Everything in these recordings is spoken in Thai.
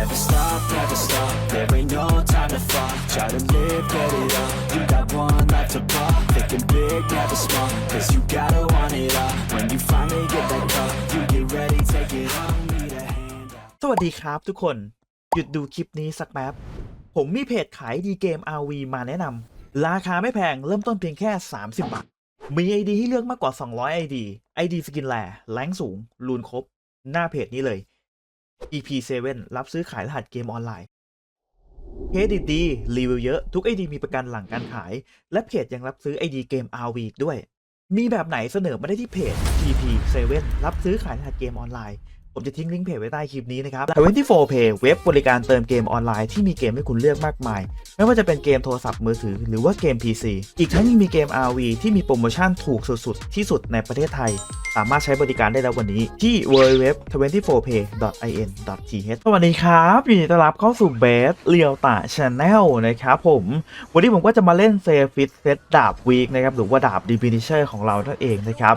Never stop, never stop. There ain't no time to fall. Try to live, get it up. You got one life to pop. Thinking big, never small. Cause you gotta want it all. When you finally get that call, you get ready, take it on. Need a hand out. สวัสดีครับทุกคน หยุดดูคลิปนี้สักแป๊บ ผมมีเพจขายดีเกม RV มาแนะนำราคาไม่แพงเริ่มต้นเพียงแค่ 30 บาท มี ID ให้เลือกมากกว่า 200 ID ID สกินแลแรงสูงรูนครบ หน้าเพจนี้เลย EP7 รับซื้อขายรหัสเกมออนไลน์เคสดีๆรีวิวเยอะทุกไอดีมีประกันหลังการขาย และเพจยังรับซื้อ ID เกม RV อีกด้วย มีแบบไหนเสนอมาได้ที่เพจ EP7 รับซื้อขายรหัสเกมออนไลน์ผมจะทิ้งลิงก์เพจไว้ใต้คลิปนี้นะครับ 24 Pay เว็บบริการเติมเกมออนไลน์ที่มีเกมให้คุณเลือกมากมาย ไม่ว่าจะเป็นเกมโทรศัพท์มือถือหรือว่าเกม PC อีกทั้งยังมีเกม RV ที่มีโปรโมชั่นถูกสุดๆ ที่สุดในประเทศไทย สามารถใช้บริการได้แล้ววันนี้ที่ www.24pay.in.th สวัสดีครับยินดีต้อนรับเข้าสู่เบสเรียวตาชาแนลนะครับผม วันนี้ผมก็จะมาเล่นเซฟิตเซตดาบวีคนะครับหรือว่าดาบดีฟินิเชอร์ของเรานั่นเองนะครับ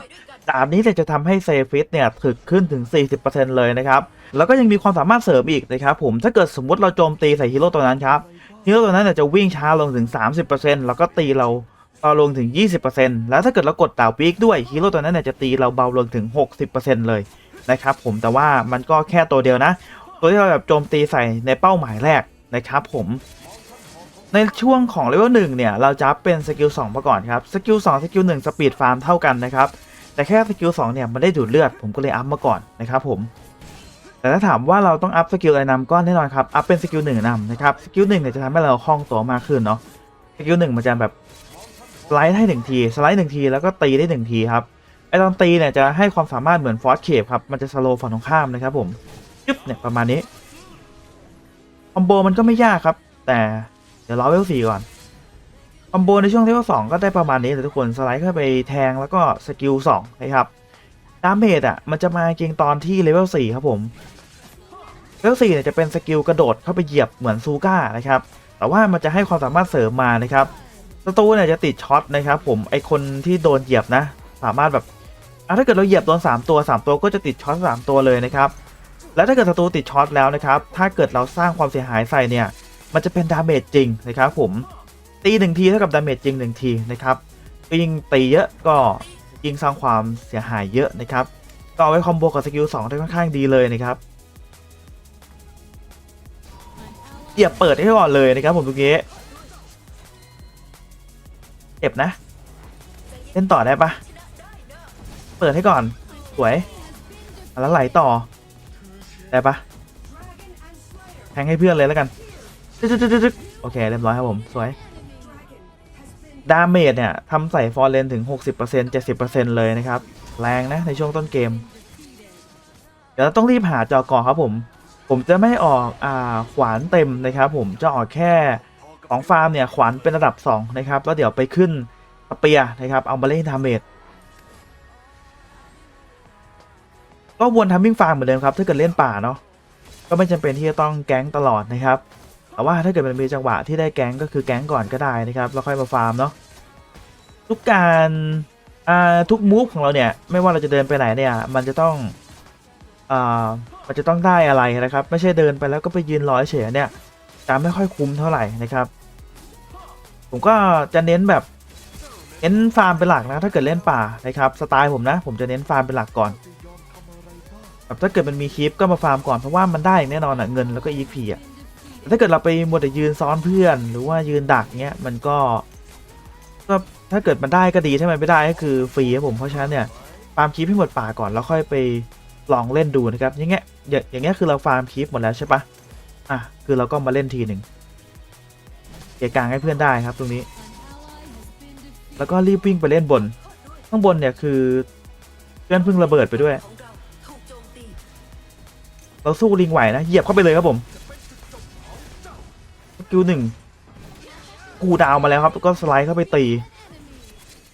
ดาบนี้เนี่ยจะทำให้เซฟิตเนี่ยถึกขึ้นถึง 40%เลยนะครับ แล้วก็ยังมีความสามารถเสริมอีกนะครับผมถ้าเกิดสมมติเราโจมตีใส่ฮีโร่ตัวนั้นครับฮีโร่ตัวนั้นจะวิ่งช้าลงถึง 30%แล้วก็ตีเราเบาลงถึง 20%แล้วถ้าเกิดเรากดดาบวีคด้วยฮีโร่ตัวนั้นจะตีเราเบาลงถึง 60%เลยนะครับผมแต่ว่ามันก็แค่ตัวเดียวนะ ตัวที่เราแบบโจมตีใส่ในเป้าหมายแรกนะครับผมในช่วงของเลเวลหนึ่งเนี่ย เราจะเป็นสกิล2มาก่อนครับ สกิล2สกิล1สปีดฟาร์มเท่ากันนะครับ แต่แค่สกิล2เนี่ยมันได้ดูดเลือดผมก็เลยอัพมาก่อนนะครับผมแต่ถ้าถามว่าเราต้องอัพสกิลอะไรนำก็แน่นอนครับอัพเป็นสกิลหนึ่งนำนะครับสกิลหนึ่งเนี่ยจะทำให้เราคล่องตัวมากขึ้นเนาะสกิลหนึ่งมันจะแบบสไลด์ให้หนึ่งทีสไลด์หนึ่งทีแล้วก็ตีได้หนึ่งทีครับไอตอนตีเนี่ยจะให้ความสามารถเหมือนฟอสเคปครับมันจะสโลว์ฝั่งตรงข้ามนะครับผมยึบเนี่ยประมาณนี้คอมโบมันก็ไม่ยากครับ แต่เดี๋ยวรอเวลสี่ก่อน คอมโบในช่วงเลเวลสองก็ได้ประมาณนี้เลยทุกคนสไลด์เข้าไปแทงแล้วก็สกิลสองนะครับดาเมจอะมันจะมาเกียงตอนที่เลเวลสี่ครับผมเลเวลสี่เนี่ยจะเป็นสกิลกระโดดเข้าไปเหยียบเหมือนซูก้านะครับแต่ว่ามันจะให้ความสามารถเสริมมานะครับศัตรูเนี่ยจะติดช็อตนะครับผมไอคนที่โดนเหยียบนะ สามารถแบบถ้าเกิดเราเหยียบโดนสามตัวสามตัวก็จะติดช็อตสามตัวเลยนะครับแล้วถ้าเกิดศัตรูติดช็อตแล้วนะครับถ้าเกิดเราสร้างความเสียหายใส่เนี่ยมันจะเป็นดาเมจจริงนะครับผม ตีหนึ่งทีเท่ากับดาเมจจริงหนึ่งทีนะครับก็ยิ่งตีเยอะก็ยิ่งสร้างความเสียหายเยอะนะครับก็เอาไว้คอมโบกับสกิล2ได้ค่อนข้างดีเลยนะครับเหยียบเปิดให้ก่อนเลยนะครับผมตรงนี้เจ็บนะ เล่นต่อได้ปะเปิดให้ก่อน สวย แล้วไหลต่อ ได้ปะแทงให้เพื่อนเลยแล้วกัน โอเค เรียบร้อยครับผม สวย ดาเมจเนี่ยทำใส่ฟอร์เรนถึง 60% 70%เลยนะครับ แรงนะในช่วงต้นเกม เดี๋ยวต้องรีบหาจอกอครับผม ผมจะไม่ออกอ่าขวานเต็มนะครับผมจะออกแค่ของฟาร์มเนี่ยขวานเป็นระดับ 2 นะครับ แล้วเดี๋ยวไปขึ้นสเปียนะครับ เอามาเล่นดาเมจก็วนทำวิ่งฟาร์มเหมือนเดิมครับ ถ้าเกิดเล่นป่าเนาะก็ไม่จำเป็นที่จะต้องแก๊งตลอดนะครับ แต่ว่าถ้าเกิดมันมีจังหวะที่ได้แก๊งก็คือแก๊งก่อนก็ได้นะครับแล้วค่อยมาฟาร์มเนาะทุกการอ่าทุกมูฟของเราเนี่ยไม่ว่าเราจะเดินไปไหนเนี่ยมันจะต้องอ่ามันจะต้องได้อะไรนะครับ ไม่ใช่เดินไปแล้วก็ไปยืนรอเฉยเนี่ยจะไม่ค่อยคุ้มเท่าไหร่นะครับ ผมก็จะเน้นแบบเน้นฟาร์มเป็นหลักนะถ้าเกิดเล่นป่านะครับสไตล์ผมนะ ผมจะเน้นฟาร์มเป็นหลักก่อนแบบถ้าเกิดมันมีคลิปก็มาฟาร์มก่อนเพราะว่ามันได้อย่างแน่นอนอะเงินแล้วก็ EP อะแต่ ถ้าเกิดเราไปมัวแต่ยืนซ้อนเพื่อน หรือว่ายืนดักเงี้ยมันก็ก็ถ้าเกิดมันได้ก็ดีถ้ามันไม่ได้ก็คือฟรีครับผมเพราะฉะนั้นเนี่ยฟาร์มคลิปให้หมดป่าก่อนแล้วค่อยไปลองเล่นดูนะครับอย่างเงี้ยอย่างเงี้ยคือเราฟาร์มคลิปหมดแล้วใช่ปะอะคือเราก็มาเล่นทีหนึ่งเกียกลางให้เพื่อนได้ครับตรงนี้ แล้วก็รีบวิ่งไปเล่นบน ข้างบนเนี่ยคือเพื่อนเพิ่งระเบิดไปด้วย เราสู้ลิงไหวนะเหยียบเข้าไปเลยครับผม กิลหนึ่งกูดาวมาแล้วครับก็สไลด์เข้าไปตี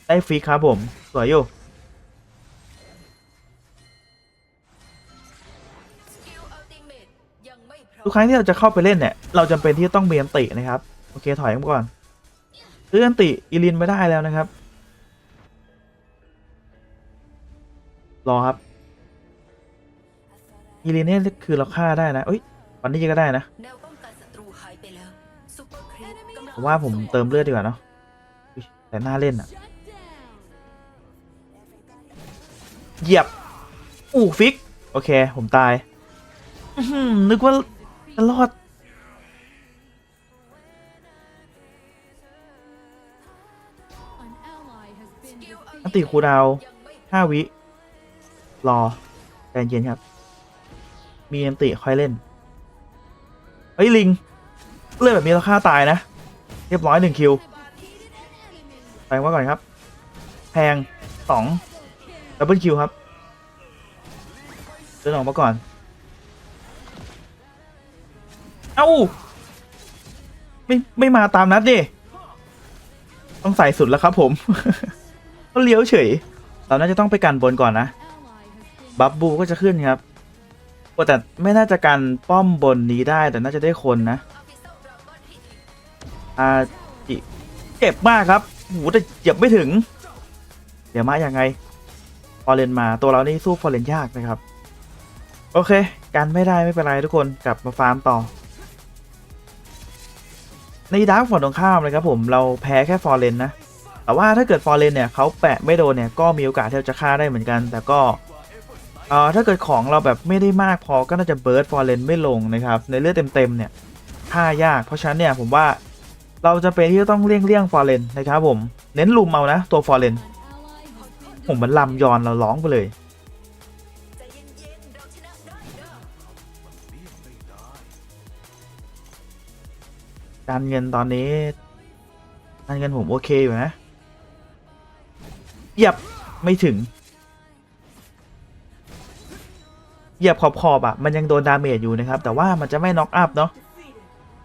ได้ฟรีกครับผม สวยอยู่ทุกครั้งที่เราจะเข้าไปเล่นเนี่ย เราจำเป็นที่จะต้องเมีอันตินะครับ โอเค ถอยมาก่อนซื้อนติอีลินไม่ได้แล้วนะครับ รอครับ อีลินเนี่ยคือเราฆ่าได้นะเอ้ยวันนี้ก็ได้นะ ผมว่าผมเติมเลือดดีกว่าเนาะแต่น่าเล่นอะเหยียบ อู้ฟิก โอเค ผมตายนึกว่าจะรอด อันติคูดาวห้าวิ รอใจเย็นครับ มีอันติค่อยเล่น เฮ้ย ลิง เลือดแบบนี้เราฆ่าตายนะ เรียบร้อยหนึ่งคิวแพงไว้ก่อนครับ แพงสองดับเบิลคิวครับเดินออกมาก่อน เอ้า ไม่ ไม่มาตามนัดดิ ต้องใส่สุดแล้วครับผม ก็เลี้ยวเฉย เราน่าจะต้องไปกันบนก่อนนะ บัฟบูก็จะขึ้นครับ แต่ไม่น่าจะกันป้อมบนนี้ได้แต่น่าจะได้คนนะ อาจิเจ็บมากครับโหแต่เหยียบไม่ถึง เดี๋ยวมาอย่างไงฟอร์เรนมาตัวเรานี่สู้ฟอร์เรนยากนะครับ โอเคกันไม่ได้ไม่เป็นไรทุกคนกลับมาฟาร์มต่อ ในดาร์กฝั่งตรงข้ามเลยครับผมเราแพ้แค่ฟอร์เรนนะ แต่ว่าถ้าเกิดฟอร์เรนเนี่ยเขาแปะไม่โดนเนี่ยก็มีโอกาสที่เราจะฆ่าได้เหมือนกัน แต่ก็เอ่อถ้าเกิดของเราแบบไม่ได้มากพอก็น่าจะเบิร์ดฟอร์เรนไม่ลงนะครับ ในเลือดเต็มๆเนี่ยฆ่ายาก เพราะฉะนั้นเนี่ยผมว่า เราจะเป็นที่ต้องเลี่ยงเลี่ยงฟอร์เรนนะครับผม เน้นลุมเอานะตัวฟอร์เรนผมมันลำยอนเราร้องไปเลยการเงินตอนนี้การเงินผมโอเคอยู่นะเหยียบไม่ถึงเหยียบขอบขอบๆอะมันยังโดนดาเมจอยู่นะครับ แต่ว่ามันจะไม่น็อกอัพเนาะ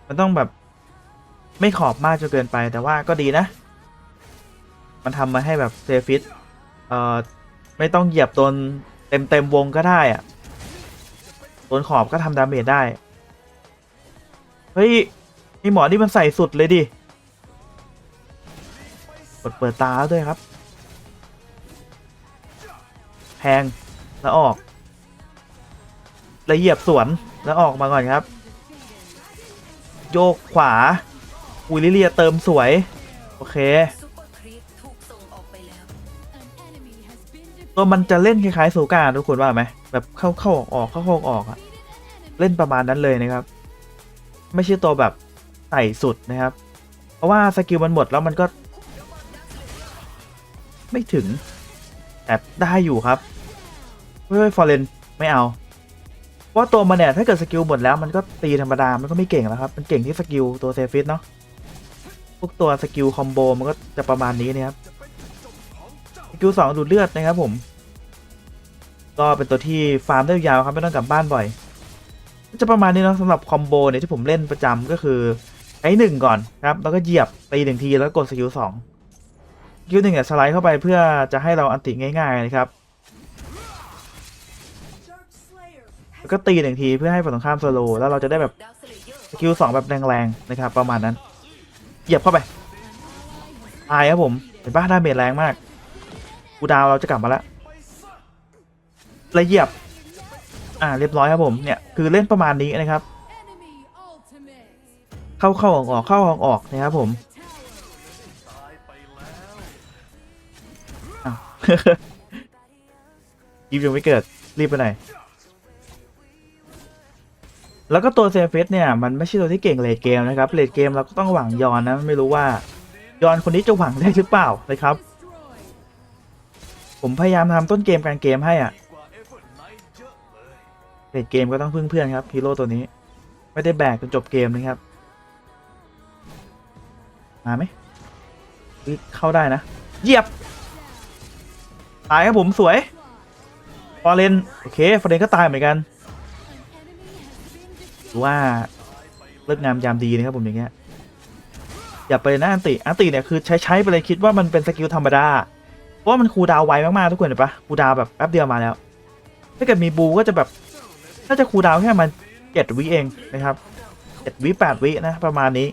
มันต้องแบบ ไม่ขอบมากจนเกินไปแต่ว่าก็ดีนะ มันทำมาให้แบบเซฟิตเอ่อไม่ต้องเหยียบโดนเต็มเต็มวงก็ได้อะโดนขอบก็ทำดาเมจได้ เฮ้ยนี่หมอนี่มันใส่สุดเลยดิกดเปิดตาแล้วด้วยครับ แพงแล้วออกแล้วเหยียบสวนแล้วออกมาก่อนครับ โยกขวา อุยลิเลียเติมสวย โอเค ตัวมันจะเล่นคล้ายๆสูกาทุกคนว่าไหมแบบเข้าเข้าออกออกเข้าเข้าออกอะเล่นประมาณนั้นเลยนะครับ ไม่ใช่ตัวแบบใส่สุดนะครับ เพราะว่าสกิลมันหมดแล้วมันก็ ไม่ถึง แต่ได้อยู่ครับเฮ้ยฟอร์เรนไม่เอาเพราะว่าตัวมันเนี่ยถ้าเกิดสกิลหมดแล้วมันก็ตีธรรมดา มันก็ไม่เก่งแล้วครับ มันเก่งที่สกิลตัวเซฟิตเนาะ พวกตัวสกิลคอมโบมันก็จะประมาณนี้นะครับสกิลสองดูดเลือดนะครับผม ก็เป็นตัวที่ฟาร์มได้ยาวครับไม่ต้องกลับบ้านบ่อยจะประมาณนี้เนาะสำหรับคอมโบเนี่ยที่ผมเล่นประจำก็คือใช้หนึ่งก่อนครับแล้วก็เหยียบตีหนึ่งทีแล้วกดสกิลสองสกิลหนึ่งเนี่ยสไลด์เข้าไปเพื่อจะให้เราอันติง่าย ๆนะครับแล้วก็ตีหนึ่งทีเพื่อให้ฝั่งตรงข้ามสโลว์แล้วเราจะได้แบบสกิลสองแบบแรงๆนะครับประมาณนั้น เหยียบเข้าไปตายครับผมเห็นปะดาเมจแรงมากกูดาวเราจะกลับมาแล้วล้วเหยียบ อ่าเรียบร้อยครับผมเนี่ยคือเล่นประมาณนี้นะครับ เข้าเข้าออกออกเข้าออกออกนะครับผมอ้าวยิบยังไม่เกิดรีบไปไหน แล้วก็ตัวเซฟเฟสเนี่ยมันไม่ใช่ตัวที่เก่งเลดเกมนะครับเลดเกมเราก็ต้องหวังยอนนะไม่รู้ว่ายอนคนนี้จะหวังได้หรือเปล่านะครับ ผมพยายามทำต้นเกมกางเกมให้อะเลดเกมก็ต้องพึ่งเพื่อนครับฮีโร่ตัวนี้ ไม่ได้แบกจนจบเกมนะครับ มาไหมเฮ้ยเข้าได้นะเหยียบตายครับผมสวยฟอเรนโอเคฟอเรนก็ตายเหมือนกัน ว่าเลิกงามยามดีนะครับผมอย่างเงี้ยอย่าไปนะอันติอันติเนี่ยคือใช้ใช้ไปเลยคิดว่ามันเป็นสกิลธรรมดาเพราะว่ามันคูดาวไวมากๆทุกคนเห็นปะคูดาวแบบแป๊บเดียวมาแล้ว ถ้าเกิดมีบูก็จะแบบน่าจะคูดาวแค่มันเจ็ดวิเองนะครับเจ็ดวิแปดวินะประมาณนี้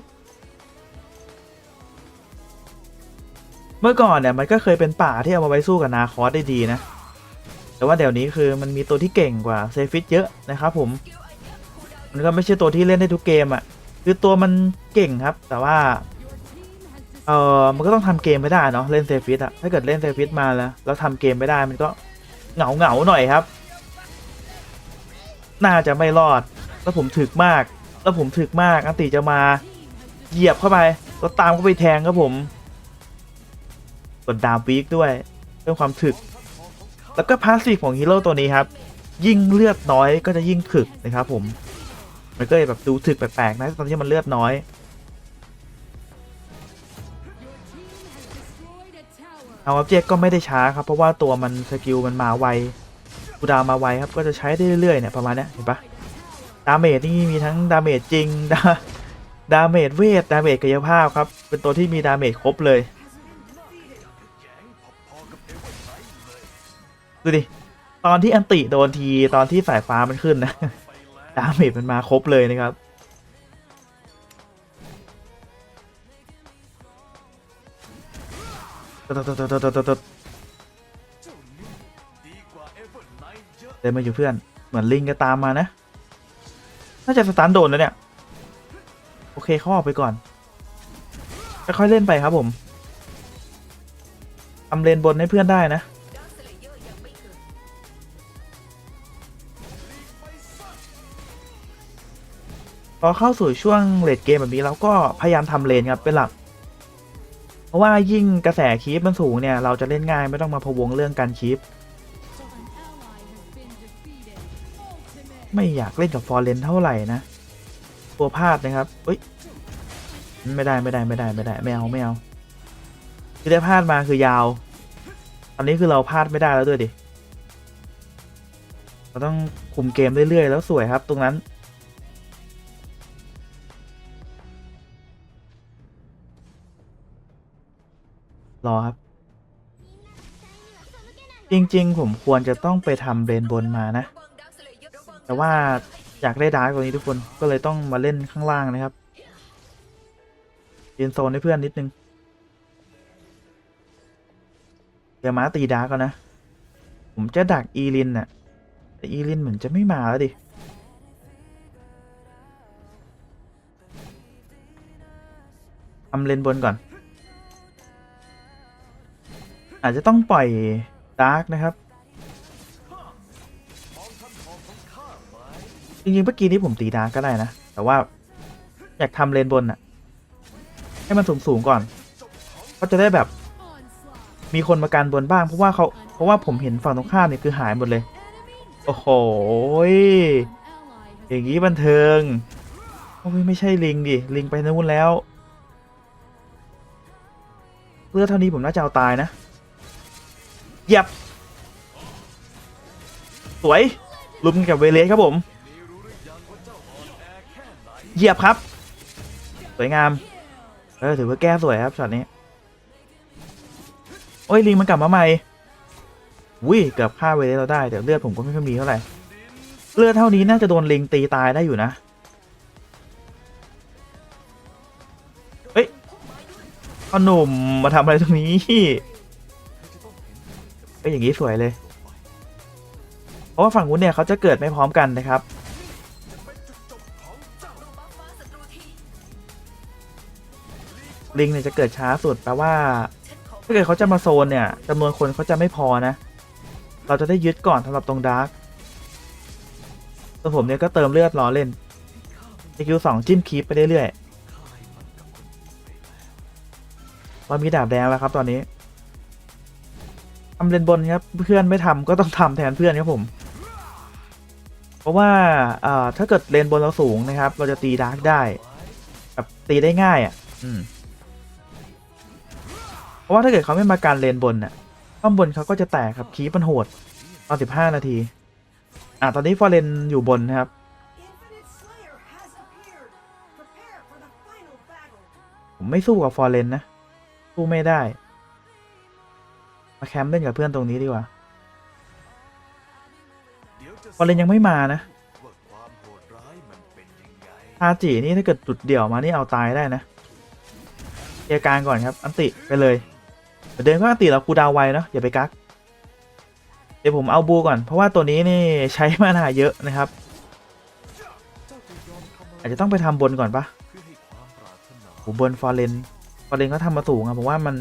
เมื่อก่อนเนี่ยมันก็เคยเป็นป่าที่เอามาไว้สู้กับนาคอสได้ดีนะ แต่ว่าเดี๋ยวนี้คือมันมีตัวที่เก่งกว่าเซฟิตเยอะนะครับผม มันก็ไม่ใช่ตัวที่เล่นได้ทุกเกมอะ่ะคือตัวมันเก่งครับ แต่ว่า เออมันก็ต้องทำเกมไม่ได้เนาะเล่นเซฟิตอะถ้าเกิดเล่นเซฟิตมาแล้ว แล้วทำเกมไม่ได้มันก็เหงาเหงาหน่อยครับ น่าจะไม่รอด แล้วผมถึกมาก แล้วผมถึกมากอันติจะมาเหยียบเข้าไปแล้วตามเข้าไปแทงครับผมกดดาวปีกด้วยเพิ่มความถึก แล้วก็พาสซีฟของฮีโร่ตัวนี้ครับ ยิ่งเลือดน้อยก็จะยิ่งถึกนะครับผม มันก็เลยแบบดูถึกแปลกๆนะตอนที่มันเลือดน้อย เอาอัพเจกก็ไม่ได้ช้าครับ เพราะว่าตัวมันสกิลมันมาไวกูดาวมาไวครับก็จะใช้ได้เรื่อยๆเนี่ยประมาณนี้เห็นปะดาเมจนี่มีทั้งดาเมจจริงดาดาเมจเวทดาเมจกายภาพครับ เป็นตัวที่มีดาเมจครบเลยดูดิตอนที่อันติโดนทีตอนที่สายฟ้ามันขึ้นนะ ดาเมจมันมาครบเลยนะครับตดตดตดตดตดตดเดินมาอยู่เพื่อน เหมือนลิงก็ตามมานะ น่าจะสตันโดนแล้วเนี่ย โอเคเขาออกไปก่อน ค่อยๆเล่นไปครับผมทำเลนบนให้เพื่อนได้นะ พอเข้าสู่ช่วงเลดเกมแบบนี้เราก็พยายามทำเลนครับเป็นหลัก เพราะว่ายิ่งกระแสคีปมันสูงเนี่ยเราจะเล่นง่ายไม่ต้องมาพะวงเรื่องการคีปไม่อยากเล่นกับฟอร์เรนเท่าไหร่นะ ตัวพลาดนะครับเอ้ยไม่ได้ไม่ได้ไม่ได้ไม่ได้ไม่เอาไม่เอาที่ได้พลาดมาคือยาวตอนนี้คือเราพลาดไม่ได้แล้วด้วยดิ เราต้องคุมเกมเรื่อยๆแล้วสวยครับ ตรงนั้น รอครับ จริงๆ ผมควรจะต้องไปทำเรนบนมานะ แต่ว่าอยากได้ดาร์กกว่านี้ทุกคนก็เลยต้องมาเล่นข้างล่างนะครับยืนโซนให้เพื่อนนิดนึงเดี๋ยวม้าตีดาร์กก่อนนะ ผมจะดักอีลินน่ะแต่อีลินเหมือนจะไม่มาแล้วดิทำเลนบนก่อน อาจจะต้องปล่อยดาร์กนะครับ จริงๆเมื่อกี้นี้ผมตีดาร์กก็ได้นะ แต่ว่าอยากทำเลนบนอะให้มันสูงๆก่อนก็จะได้แบบ มีคนมาการบนบ้างเพราะว่าเขาเพราะว่าผมเห็นฝั่งตรงข้ามเนี่ยคือหายหมดเลย โอ้โหอย่างนี้บันเทิงโอ้ยไม่ใช่ลิงดิลิงไปนู่นแล้วเลือดเท่านี้ผมน่าจะเอาตายนะ เหยับสวยลุมกับเวเลสครับผม เหยียบครับ สวยงาม เออถือว่าแก้สวยครับช็อตนี้ โอ้ยลิงมันกลับมาใหม่วิเกือบฆ่าเวเลสเราได้แต่เลือดผมก็ไม่ค่อยมีเท่าไหร่ เลือดเท่านี้น่าจะโดนลิงตีตายได้อยู่นะ เฮ้ยพ่อหนุ่มมาทำอะไรตรงนี้ เอ้ยอย่างนี้สวยเลย เพราะว่าฝั่งนู้นเนี่ยเขาจะเกิดไม่พร้อมกันนะครับ ลิงเนี่ยจะเกิดช้าสุดแปลว่า ถ้าเกิดเขาจะมาโซนเนี่ยจำนวนคนเขาจะไม่พอนะ เราจะได้ยึดก่อนสำหรับตรงดาร์กส่วนผมเนี่ยก็เติมเลือดรอเล่นสกิลสองจิ้มคีปไปเรื่อยๆเรามีดาบแดงแล้วครับตอนนี้ ทำเลนบนครับเพื่อนไม่ทำก็ต้องทำแทนเพื่อนครับผม เพราะว่าถ้าเกิดเลนบนเราสูงนะครับ เราจะตีดาร์กได้แบบตีได้ง่ายอะ อืมเพราะว่าถ้าเกิดเขาไม่มาการเลนบนน่ะข้างบนเขาก็จะแตกครับคีปมันโหดตอน15นาที อะตอนนี้ฟอร์เรนอยู่บนนะครับผมไม่สู้กับฟอร์เรนนะสู้ไม่ได้ มาแคมป์เล่นกับเพื่อนตรงนี้ดีกว่าฟอร์เรนยังไม่มานะว่าจินี่ถ้าเกิดจุดเดี่ยวมานี่เอาตายได้นะเคลียร์กางก่อนครับ อันติไปเลยเดินก็อันติเราคูดาวไวเนาะอย่าไปกักเดี๋ยวผมเอาบูก่อน เพราะว่าตัวนี้นี่ใช้มานาเยอะนะครับ อาจจะต้องไปทำบนก่อนปะเพื่อให้ความปรารถนาโหบนฟอร์เรนฟอร์เรนก็ทำมาสูงอะผมว่ามัน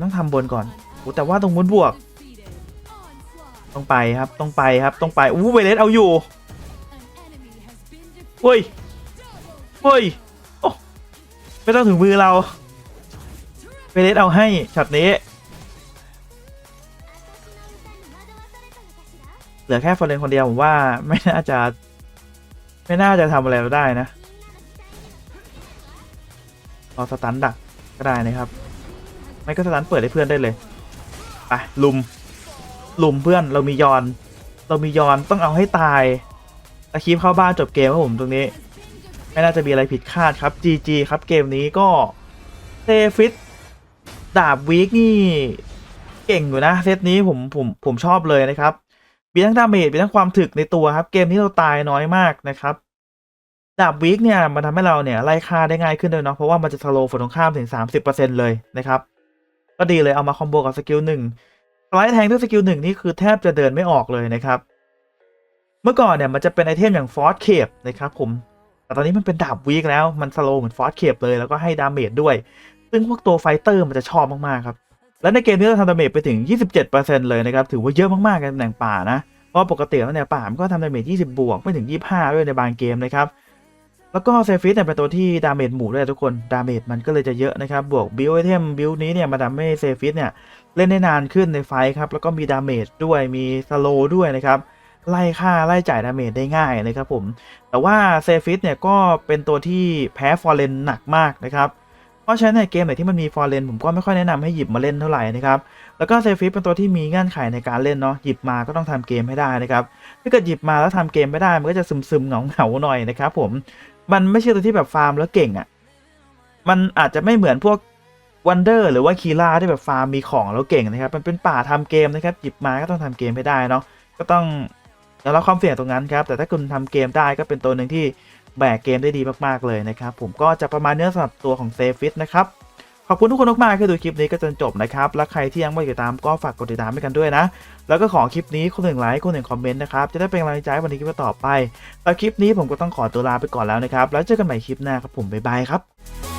ต้องทำบนก่อนโหแต่ว่าตรงบนบวก ต้องไปครับต้องไปครับต้องไปอู้เวเลสเอาอยู่เฮ้ยเฮ้ยโอ้ไม่ต้องถึงมือเราเวเลสเอาให้ช็อตนี้ เหลือแค่ฟอร์เรนคนเดียวผมว่าไม่น่าจะ ไม่น่าจะทำอะไรเราได้นะเอาสตันดักก็ได้นะครับ ไม่ก็สตันเปิดให้เพื่อนได้เลยไปลุม ลุมเพื่อนเรามียอน เรามียอนต้องเอาให้ตายตะคีบเข้าบ้านจบเกมครับผมตรงนี้ ไม่น่าจะมีอะไรผิดคาดครับ GG ครับเกมนี้ก็เซฟิตดาบวีคนี่เก่งอยู่นะเซตนี้ผมผมผมชอบเลยนะครับมีทั้งดาเมจมีทั้งความถึกในตัวครับ เกมนี้เราตายน้อยมากนะครับดาบวีคเนี่ยมันทำให้เราเนี่ยไล่ฆ่าได้ง่ายขึ้นด้วยเนาะเพราะว่ามันจะสโลว์ฝั่งตรงข้ามถึง 30%เลยนะครับ ก็ดีเลยเอามาคอมโบกับสกิลหนึ่งสไลด์แทงด้วยสกิลหนึ่งนี่คือแทบจะเดินไม่ออกเลยนะครับ เมื่อก่อนเนี่ยมันจะเป็นไอเทมอย่างฟอสเคปนะครับผม แต่ตอนนี้มันเป็นดาบวีคแล้วมันสโลว์เหมือนฟอสเคปเลยแล้วก็ให้ดาเมจด้วย ซึ่งพวกตัวไฟเตอร์มันจะชอบมากๆครับ และในเกมนี้เราทำดาเมจไปถึง 27%เลยนะครับถือว่าเยอะมากๆในตำแหน่งป่านะ เพราะปกติแล้วเนี่ยป่ามันก็ทำดาเมจ 20 บวกไม่ถึง 25 ด้วยในบางเกมนะครับ แล้วก็เซฟิสเนี่ยเป็นตัวที่ดาเมจหมู่ด้วยทุกคนดาเมจมันก็เลยจะเยอะนะครับ บวกบิลไอเทมบิลนี้เนี่ยมาทำให้เซฟิสเนี่ยเล่นได้นานขึ้นในไฟครับ แล้วก็มีดาเมจด้วยมีสโลด้วยนะครับ ไล่ฆ่าไล่จ่ายดาเมจได้ง่ายนะครับผม แต่ว่าเซฟิสเนี่ยก็เป็นตัวที่แพ้ฟอร์เรนหนักมากนะครับ เพราะฉะนั้นในเกมไหนที่มันมีฟอร์เรนผมก็ไม่ค่อยแนะนำให้หยิบมาเล่นเท่าไหร่นะครับ แล้วก็เซฟิสเป็นตัวที่มีเงื่อนไขในการเล่นเนาะหยิบมาก็ต้องทำเกมให้ได้นะครับ ถ้าเกิดหยิบมาแล้วทำเกมไม่ได้มันก็จะซึมๆเหงาๆหน่อยนะครับผม มันไม่ใช่ตัวที่แบบฟาร์มแล้วเก่งอะ่ะ มันอาจจะไม่เหมือนพวกวันเดอร์หรือว่าคีลาที่แบบฟาร์มมีของแล้วเก่งนะครับ มันเป็นป่าทำเกมนะครับ หยิบมาก็ต้องทำเกมให้ได้เนาะ ก็ต้องยอมรับความเสี่ยงตรงนั้นครับ แต่ถ้าคุณทำเกมได้ก็เป็นตัวหนึ่งที่แบกเกมได้ดีมากๆเลยนะครับ ผมก็จะประมาณเนื้อสำหรับตัวของเซฟิสนะครับ อบคุณทุกคนมากๆที่ดูคลิปนี้ก็จนจบนะครับ และใครที่ยังไม่ติดตามก็ฝากกดติดตามให้กันด้วยนะ แล้วก็ขอคลิปนี้คนหนึ่งไลค์คนหนึ่งคอมเมนต์นะครับ จะได้เป็นกำลังใจวันนี้คลิปต่อไปแต่คลิปนี้ผมก็ต้องขอตัวลาไปก่อนแล้วนะครับ แล้วเจอกันใหม่คลิปหน้าครับผมบ๊ายบายครับ